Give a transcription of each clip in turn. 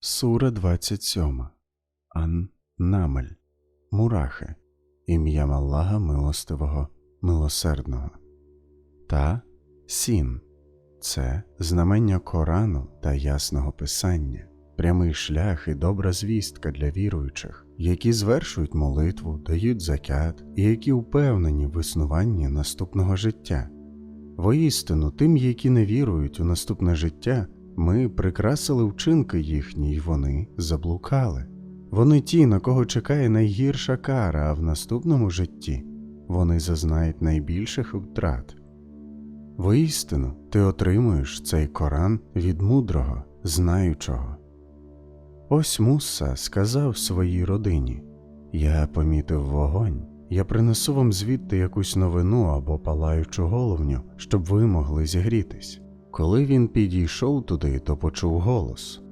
Сура 27. Ан Намель. Мурахи. Ім'ям Аллаха Милостивого, Милосердного. Та Сін. Це знамення Корану та ясного писання, прямий шлях і добра звістка для віруючих, які звершують молитву, дають закят і які впевнені в існуванні наступного життя. Воістину, тим, які не вірують у наступне життя, ми прикрасили вчинки їхні, й вони заблукали. Вони ті, на кого чекає найгірша кара, а в наступному житті вони зазнають найбільших втрат. Воістину, ти отримуєш цей Коран від мудрого, знаючого. Ось Муса сказав своїй родині Я помітив вогонь, я принесу вам звідти якусь новину або палаючу головню, щоб ви могли зігрітись. Коли він підійшов туди, то почув голос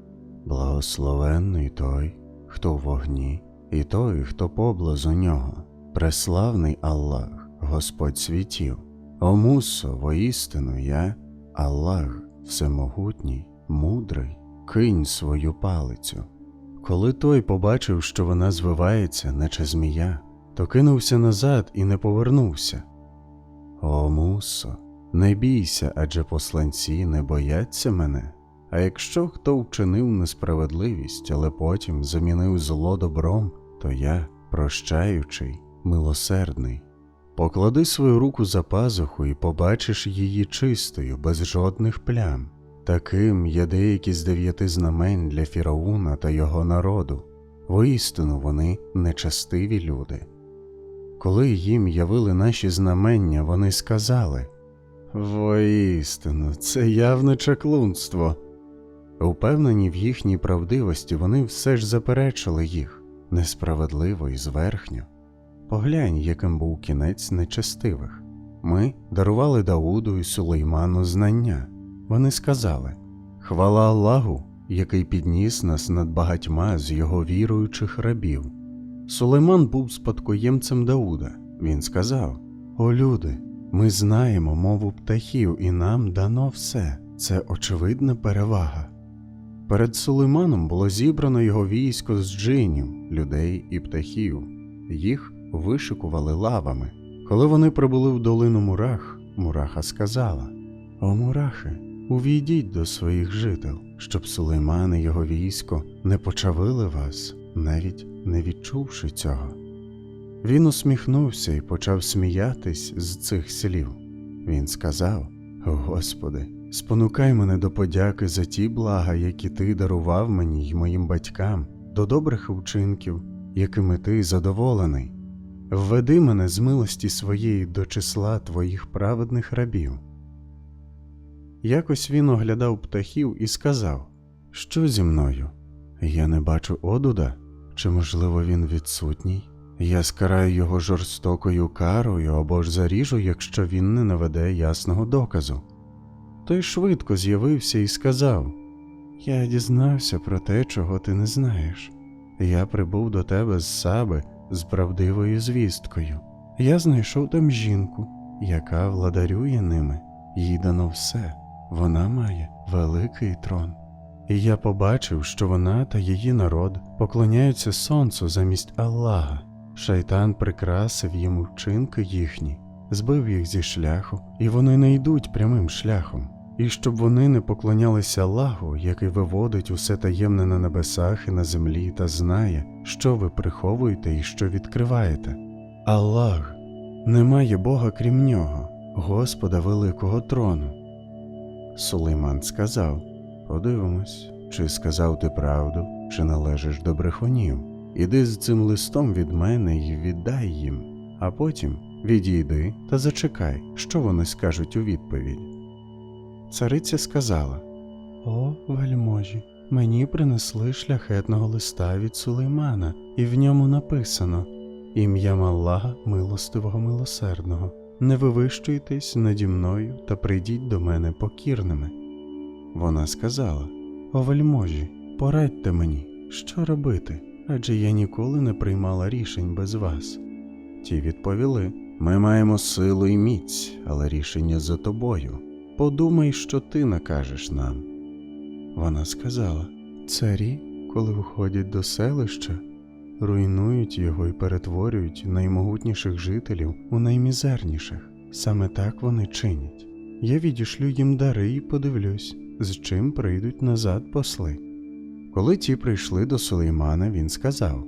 Благословенний той, хто в вогні, і той, хто поблизу нього, преславний Аллах, Господь світів. О Мусо, воістину я, Аллах, всемогутній, мудрий, кинь свою палицю. Коли той побачив, що вона звивається, наче змія, то кинувся назад і не повернувся. О Мусо, не бійся, адже посланці не бояться мене. А якщо хто вчинив несправедливість, але потім замінив зло добром, то я, прощаючий, милосердний. Поклади свою руку за пазуху і побачиш її чистою, без жодних плям. Таким є деякі з дев'яти знамень для Фірауна та його народу. Воістину вони нечастиві люди. Коли їм явили наші знамення, вони сказали Воістину, це явне чаклунство. Упевнені в їхній правдивості, вони все ж заперечили їх несправедливо і зверхньо. Поглянь, яким був кінець нечестивих. Ми дарували Дауду і Сулейману знання. Вони сказали Хвала Аллаху, який підніс нас над багатьма з його віруючих рабів. Сулейман був спадкоємцем Дауда. Він сказав: О люди, ми знаємо мову птахів, і нам дано все. Це очевидна перевага. Перед Сулейманом було зібрано його військо з джинів, людей і птахів. Їх вишикували лавами. Коли вони прибули в долину Мурах, Мураха сказала: О Мурахи, увійдіть до своїх жител, щоб Сулейман і його військо не почавили вас, навіть не відчувши цього. Він усміхнувся і почав сміятись з цих слів. Він сказав: Господи, спонукай мене до подяки за ті блага, які ти дарував мені й моїм батькам, до добрих вчинків, якими ти задоволений. Введи мене з милості своєї до числа твоїх праведних рабів. Якось він оглядав птахів і сказав, Що зі мною? Я не бачу одуда, чи, можливо, він відсутній? Я скараю його жорстокою карою або ж заріжу, якщо він не наведе ясного доказу. Той швидко з'явився і сказав Я дізнався про те, чого ти не знаєш. Я прибув до тебе з Саби з правдивою звісткою. Я знайшов там жінку, яка владарює ними, їй дано все, вона має великий трон. І я побачив, що вона та її народ поклоняються сонцю замість Аллаха. Шайтан прикрасив їм вчинки їхні, збив їх зі шляху, і вони не йдуть прямим шляхом. І щоб вони не поклонялися Аллаху, який виводить усе таємне на небесах і на землі, та знає, що ви приховуєте і що відкриваєте. Аллах немає Бога крім нього, Господа Великого трону. Сулейман сказав Подивимось, чи сказав ти правду, чи належиш до брехунів. Іди з цим листом від мене і віддай їм, а потім відійди та зачекай, що вони скажуть у відповідь. Цариця сказала О, вельможі, мені принесли шляхетного листа від Сулеймана, і в ньому написано Ім'ям Аллаха милостивого милосердного. Не вивищуйтесь наді мною та прийдіть до мене покірними. Вона сказала О вельможі, порадьте мені, що робити, адже я ніколи не приймала рішень без вас. Ті відповіли Ми маємо силу і міць, але рішення за тобою. Подумай, що ти накажеш нам. Вона сказала Царі коли входять до селища, руйнують його і перетворюють наймогутніших жителів у наймізерніших. Саме так вони чинять. Я відішлю їм дари і подивлюсь, з чим прийдуть назад посли. Коли ті прийшли до Сулеймана, він сказав: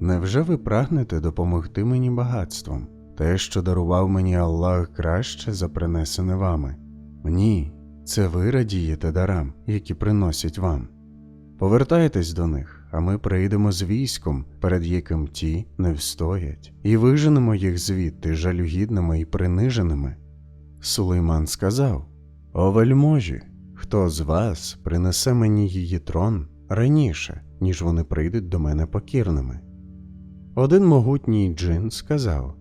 Невже ви прагнете допомогти мені багатством? Те, що дарував мені Аллах краще за принесене вами? Ні, це ви радієте дарам, які приносять вам. Повертайтесь до них, а ми прийдемо з військом, перед яким ті не встоять, і виженемо їх звідти жалюгідними і приниженими. Сулейман сказав: О вельможі, хто з вас принесе мені її трон раніше, ніж вони прийдуть до мене покірними? Один могутній джин сказав: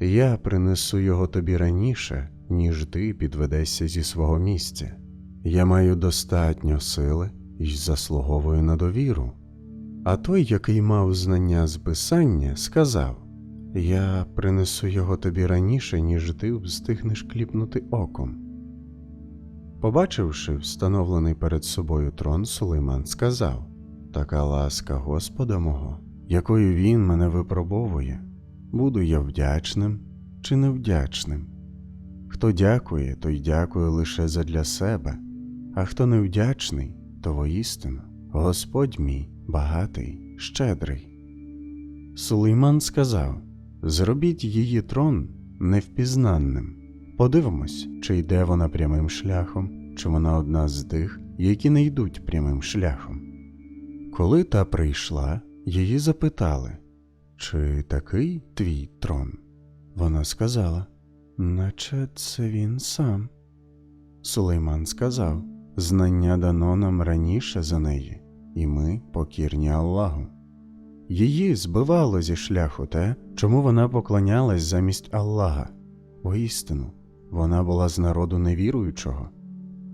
Я принесу його тобі раніше, ніж ти підведешся зі свого місця. Я маю достатньо сили і заслуговую на довіру. А той, який мав знання з писання, сказав: Я принесу його тобі раніше, ніж ти встигнеш кліпнути оком. Побачивши встановлений перед собою трон, Сулейман сказав: Така ласка Господа мого, якою він мене випробовує, буду я вдячним чи невдячним. Хто дякує, той дякує лише задля себе, а хто невдячний, то воістину Господь мій багатий, щедрий. Сулейман сказав: Зробіть її трон невпізнанним. Подивимось, чи йде вона прямим шляхом, чи вона одна з тих, які не йдуть прямим шляхом. Коли та прийшла, її запитали, чи такий твій трон? Вона сказала, наче це він сам. Сулейман сказав: Знання дано нам раніше за неї, і ми покірні Аллаху. Її збивало зі шляху те, чому вона поклонялась замість Аллаха. Воістину, вона була з народу невіруючого.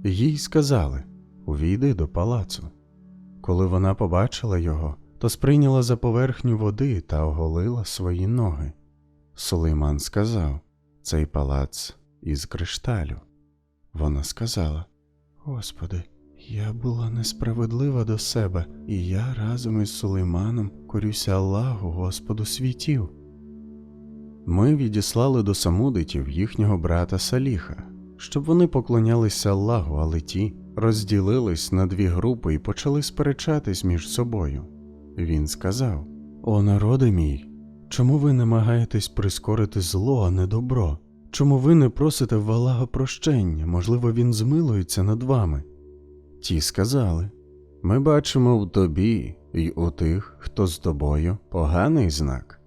Їй сказали Увійди до палацу. Коли вона побачила його, то сприйняла за поверхню води та оголила свої ноги. Сулейман сказав Цей палац із кришталю. Вона сказала Господи, я була несправедлива до себе, і я разом із Сулейманом корюся Аллаху, Господу світів. Ми відіслали до самудитів їхнього брата Саліха, щоб вони поклонялися Аллаху, але ті розділились на дві групи і почали сперечатись між собою. Він сказав: О народи мій, чому ви намагаєтесь прискорити зло, а не добро? Чому ви не просите в Аллаха прощення? Можливо, він змилується над вами? Ті сказали Ми бачимо в тобі і у тих, хто з тобою, поганий знак.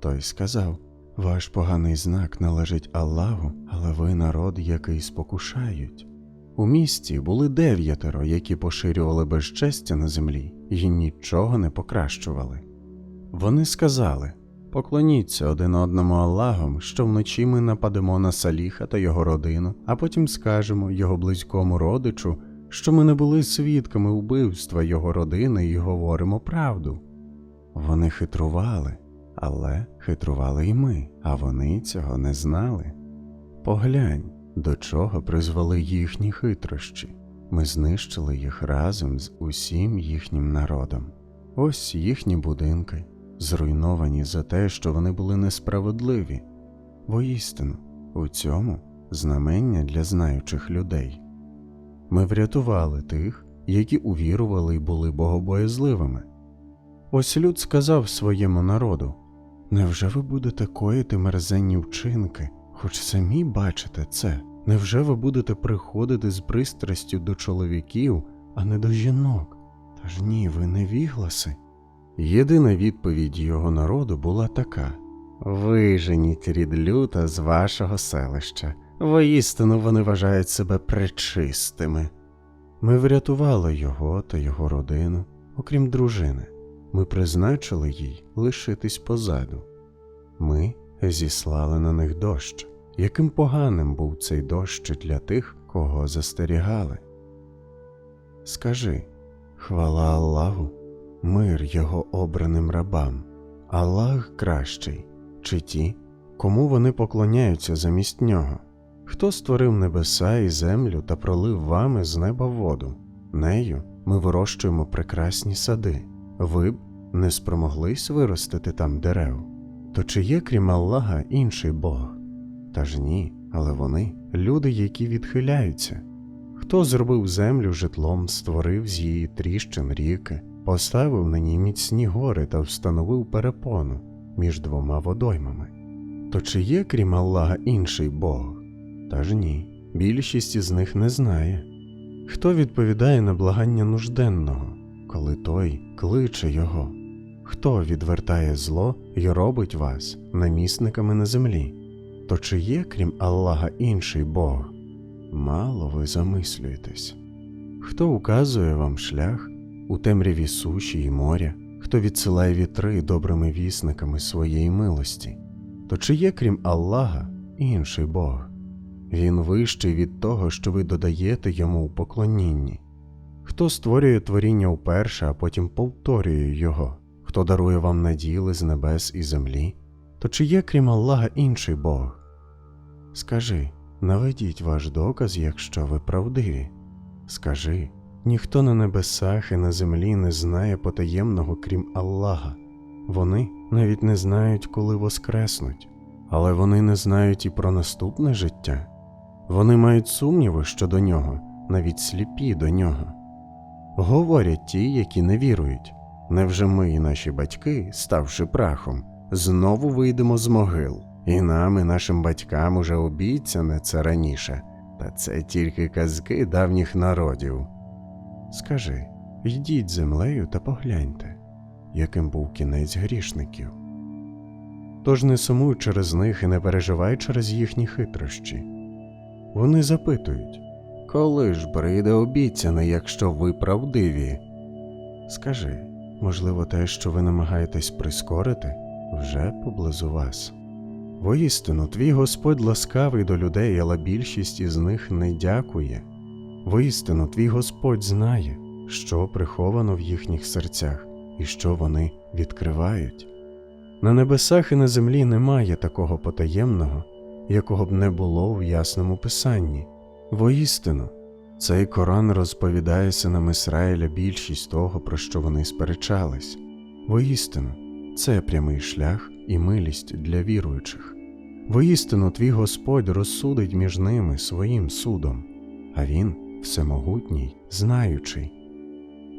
Той сказав Ваш поганий знак належить Аллаху, але ви народ, який спокушають. У місті були дев'ятеро, які поширювали безчестя на землі і нічого не покращували. Вони сказали Поклоніться один одному Аллахом, що вночі ми нападемо на Саліха та його родину, а потім скажемо його близькому родичу, що ми не були свідками вбивства його родини і говоримо правду. Вони хитрували, але хитрували і ми, а вони цього не знали. Поглянь, до чого призвели їхні хитрощі. Ми знищили їх разом з усім їхнім народом. Ось їхні будинки, зруйновані за те, що вони були несправедливі. Воістину, у цьому знамення для знаючих людей. Ми врятували тих, які увірували і були богобоязливими. Ось люд сказав своєму народу Невже ви будете коїти мерзенні вчинки, хоч самі бачите це? Невже ви будете приходити з пристрастю до чоловіків, а не до жінок? Та ж ні, ви не вігласи. Єдина відповідь його народу була така Виженіть рід люта з вашого селища, воістину вони вважають себе пречистими. Ми врятували його та його родину, окрім дружини. Ми призначили їй лишитись позаду. Ми зіслали на них дощ. Яким поганим був цей дощ для тих, кого застерігали. Скажи хвала Аллаху, мир його обраним рабам, Аллах кращий, чи ті, кому вони поклоняються замість нього? Хто створив небеса і землю та пролив вами з неба воду? Нею ми вирощуємо прекрасні сади, ви б не спромоглись виростити там дерев. То чи є, крім Аллаха, інший Бог? Та ж ні, але вони люди, які відхиляються. Хто зробив землю житлом, створив з її тріщин ріки, поставив на ній міцні гори та встановив перепону між двома водоймами? То чи є, крім Аллаха, інший Бог? Та ж ні, більшість із них не знає. Хто відповідає на благання нужденного, коли той кличе його? Хто відвертає зло і робить вас намісниками на землі? То чи є, крім Аллаха, інший Бог? Мало ви замислюєтесь. Хто указує вам шлях у темряві суші і моря, хто відсилає вітри добрими вісниками своєї милості? То чи є, крім Аллаха, інший Бог? Він вищий від того, що ви додаєте йому у поклонінні. Хто створює творіння уперше, а потім повторює його, хто дарує вам наділи з небес і землі, то чи є, крім Аллаха, інший Бог? Скажи, наведіть ваш доказ, якщо ви правдиві. Скажи, ніхто на небесах і на землі не знає потаємного, крім Аллаха. Вони навіть не знають, коли воскреснуть, але вони не знають і про наступне життя. Вони мають сумніви щодо нього, навіть сліпі до нього. Говорять ті, які не вірують. Невже ми і наші батьки, ставши прахом, знову вийдемо з могил, і нам, і нашим батькам уже обіцяне це раніше, та це тільки казки давніх народів. Скажи, йдіть землею та погляньте, яким був кінець грішників. Тож не сумуй через них і не переживай через їхні хитрощі. Вони запитують, коли ж прийде обіцяне, якщо ви правдиві? Скажи, можливо, те, що ви намагаєтесь прискорити, вже поблизу вас. Воістину, твій Господь ласкавий до людей, але більшість із них не дякує. Воістину, твій Господь знає, що приховано в їхніх серцях і що вони відкривають. На небесах і на землі немає такого потаємного, якого б не було в ясному писанні. Воістину, цей Коран розповідає синам Ісраїля більшість того, про що вони сперечались. Воістину, це прямий шлях і милість для віруючих. Воістину, твій Господь розсудить між ними своїм судом, а Він всемогутній, знаючий.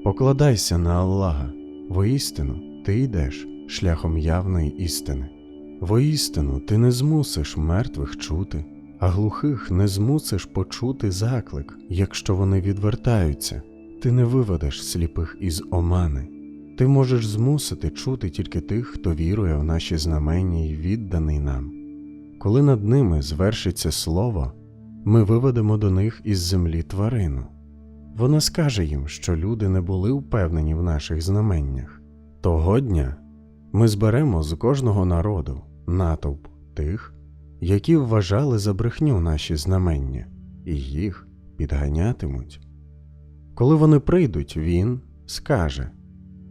Покладайся на Аллаха, воістину ти йдеш шляхом явної істини. Воістину ти не змусиш мертвих чути, а глухих не змусиш почути заклик, якщо вони відвертаються, ти не виведеш сліпих із омани. Ти можеш змусити чути тільки тих, хто вірує в наші знамення і відданий нам. Коли над ними звершиться слово, ми виведемо до них із землі тварину. Вона скаже їм, що люди не були впевнені в наших знаменнях. Того дня ми зберемо з кожного народу натовп тих, які вважали за брехню наші знамення, і їх підганятимуть. Коли вони прийдуть, він скаже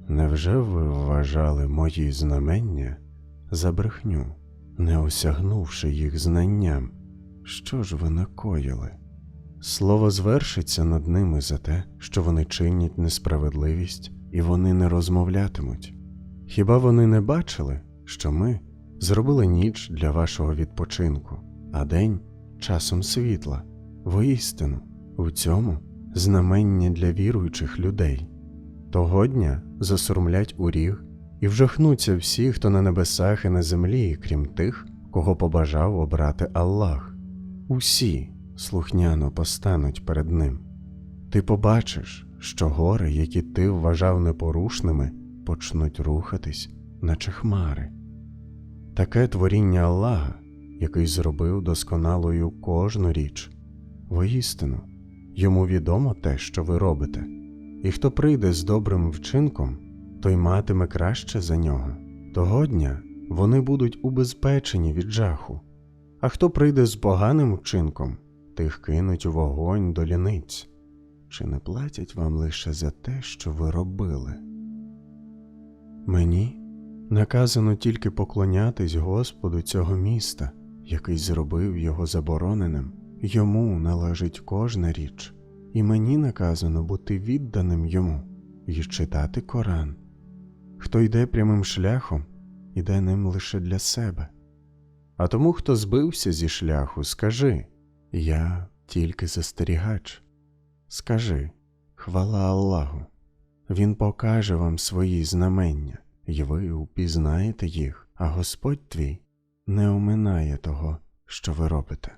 Невже ви вважали мої знамення за брехню, не осягнувши їх знанням? Що ж ви накоїли? Слово звершиться над ними за те, що вони чинять несправедливість, і вони не розмовлятимуть. Хіба вони не бачили, що ми зробили ніч для вашого відпочинку, а день часом світла, воістину, у цьому знамення для віруючих людей. Того дня засурмлять у ріг і вжахнуться всі, хто на небесах і на землі, крім тих, кого побажав обрати Аллах. Усі слухняно постануть перед ним. Ти побачиш, що гори, які ти вважав непорушними, почнуть рухатись, наче хмари. Таке творіння Аллаха, який зробив досконалою кожну річ. Воістину, йому відомо те, що ви робите, і хто прийде з добрим вчинком, той матиме краще за нього. Того дня вони будуть убезпечені від жаху, а хто прийде з поганим вчинком, тих кинуть у вогонь до ліниць. Чи не платять вам лише за те, що ви робили? Мені наказано тільки поклонятись Господу цього міста, який зробив його забороненим, йому належить кожна річ. і мені наказано бути відданим йому і читати Коран. Хто йде прямим шляхом, іде ним лише для себе. А тому, хто збився зі шляху, скажи Я тільки застерігач. Скажи хвала Аллаху. Він покаже вам свої знамення, і ви упізнаєте їх, а Господь твій не оминає того, що ви робите.